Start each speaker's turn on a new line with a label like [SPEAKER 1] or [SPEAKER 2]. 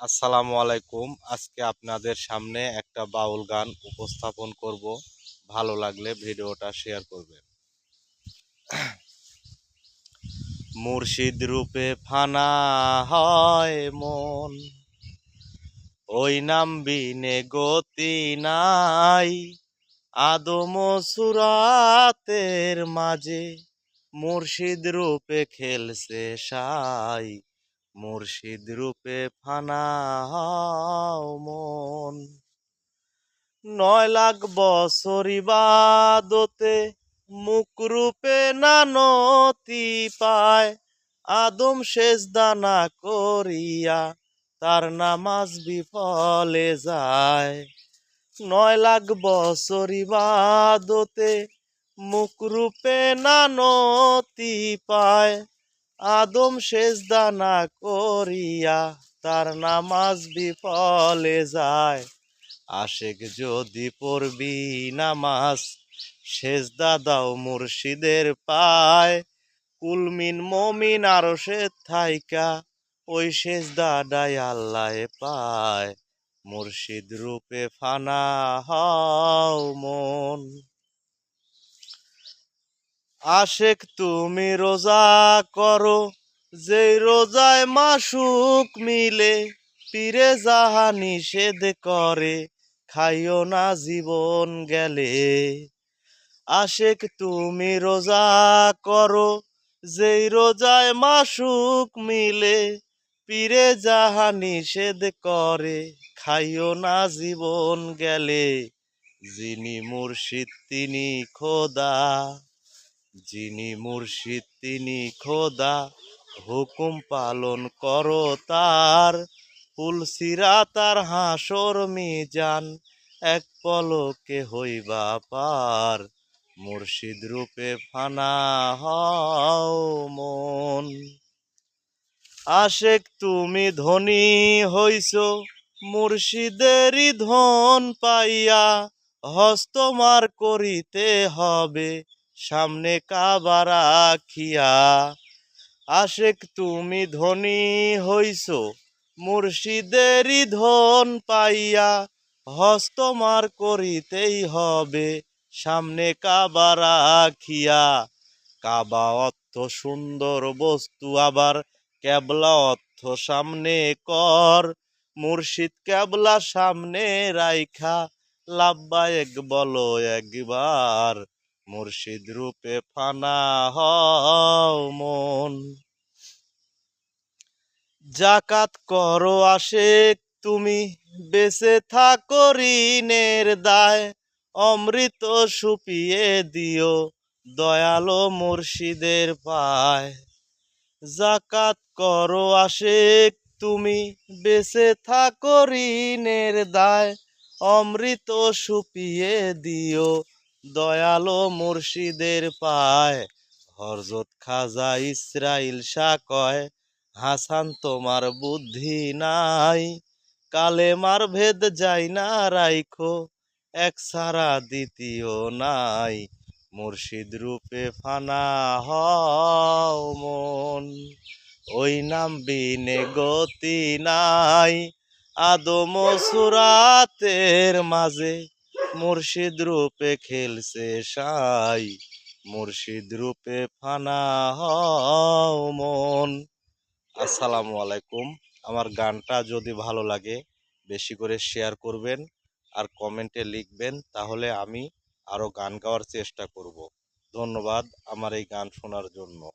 [SPEAKER 1] আসসালামু আলাইকুম। আজকে আপনাদের সামনে একটা বাউল গান উপস্থাপন করব। ভালো লাগলে ভিডিওটা শেয়ার করবেন। মুর্শিদ রূপে ফানা হয় মন, ওই নাম বিনে গতি নাই। আদম সুরাতের মাঝে মুর্শিদ রূপে খেলছে সাই। মুর্শিদ রূপে ফানা মন। নয় লাখ বছর ইবাদতে মুখ রূপে নানতি পায়। আদম শেষ দানা করিয়া তার নামাজ বিফলে যায়। নয় লাখ বছর ইবাদতে মুখ রূপে নানতি পায়। আদম শেষ না করিয়া তার নামাজ বিফলে যায়। আশেক যদি পড়বি নামাজ, সেজদা দাও মুর্শিদের পায়। কুলমিন মমিন আরও সে থাইকা, ওই সেজদা ডাই আল্লাহ পায়। মুর্শিদ রূপে ফানা হও মন। আশেক তুমি রোজা করো, যেই রোজায় মাসুক মিলে পীরে যাহা নিষেধ করে, খাইও না জীবন গেলে। আশেক তুমি রোজা করো, যেই রোজায় মাসুক মিলে পীরে যাহা নিষেধ করে, খাইও না জীবন গেলে। যিনি মুর্শিদ, তিনি খোদা। যিনি মুর্শিদ, তিনি খোদা। হুকুম পালন করো তার। ফুলসিরা তার হাসর মিজান। এক পলকে হইবা পার। মুর্শিদ রূপে ফানা হও মন। আশেক তুমি ধনী হইছ, মুর্শিদেরই ধন পাইয়া হস্তমার করিতে হবে। সামনে কাবা রাখিয়া। আশেক, তুমি ধনী হইছ, মুর্শিদেরই ধন পাইয়া হস্তমার করিতেই হবে, সামনে কাবা রাখিয়া। কাবা অর্থ সুন্দর বস্তু, আবার ক্যাবলা অর্থ সামনে কর। মুর্শিদ ক্যাবলা সামনে রাইখা, লাব্বা এক বলো একবার। মুর্শিদ রূপে ফানা হও মন। জাকাত করো আশেক, তুমি বেঁচে থাকো ঋণের দায়। অমৃত সুপিয়ে দিও দয়ালো মুর্শিদের পায় জাকাত করো আশেক, তুমি বেঁচে থাকো ঋণের দায়। অমৃত সুপিয়ে দিও দয়ালো মুর্শিদের পায়। হরজত খাজা ইসরাইল শাহ কয়, হাসান তোমার বুদ্ধি নাই। কালেমার ভেদ যাই না রাইখো, এক সারা দ্বিতীয় নাই। মুর্শিদ রূপে ফানা হও মন, ওই নাম বিনে গতি নাই। আদম সুরাতের মাঝে মুর্শিদ রূপে খেলছে সাই, মুর্শিদ রূপে ফানা হও মন। আসসালামু আলাইকুম। আমার গানটা যদি ভালো লাগে, বেশি করে শেয়ার করবেন আর কমেন্টে লিখবেন, তাহলে আমি আরও গান গাওয়ার চেষ্টা করব। ধন্যবাদ আমার এই গান শোনার জন্য।